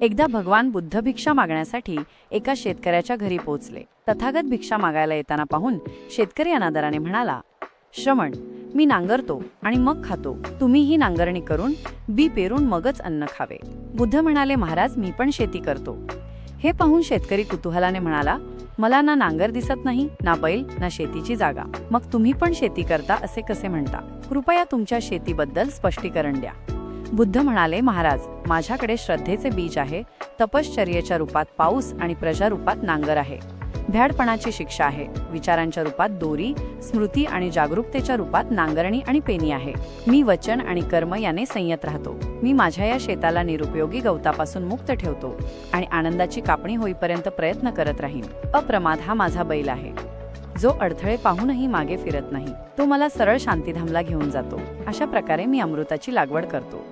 एकदा भगवान बुद्ध भिक्षा मागण्यासाठी एका शेतकऱ्याच्या घरी पोहोचले. तथागत भिक्षा मागायला येताना पाहून शेतकरी अनादराने म्हणाला श्रमण मी नांगरतो आणि मग खातो. तुम्ही ही नांगरणी करून बी पेरून मगच अन्न खावे. बुद्ध म्हणाले महाराज मी पण शेती करतो. हे पाहून शेतकरी कुतूहलाने म्हणाला मला ना नांगर दिसत नाही ना बैल ना शेतीची जागा. मग तुम्ही पण शेती करता असे कसे म्हणता? कृपया तुमच्या शेतीबद्दल स्पष्टीकरण द्या. बुद्ध म्हणाले महाराज माझ्याकडे श्रद्धेचे बीज आहे तपश्चर्येच्या रूपात पाऊस आणि प्रजा रूपात नांगर आहे. भ्याडपणाची शिक्षा आहे विचारांच्या रूपात दोरी स्मृती आणि जागरूकतेच्या रूपात नांगरणी आणि पेनी आहे. मी वचन आणि कर्म याने संयत राहतो. मी माझ्या या शेताला निरुपयोगी गवतापासून मुक्त ठेवतो आणि आनंदाची कापणी होईपर्यंत प्रयत्न करत राहीन. अप्रमाद हा माझा बैल आहे. जो अडथळे पाहूनही मागे फिरत नाही. तो मला सरळ शांतीधामला घेऊन जातो. अशा प्रकारे मी अमृताची लागवड करतो.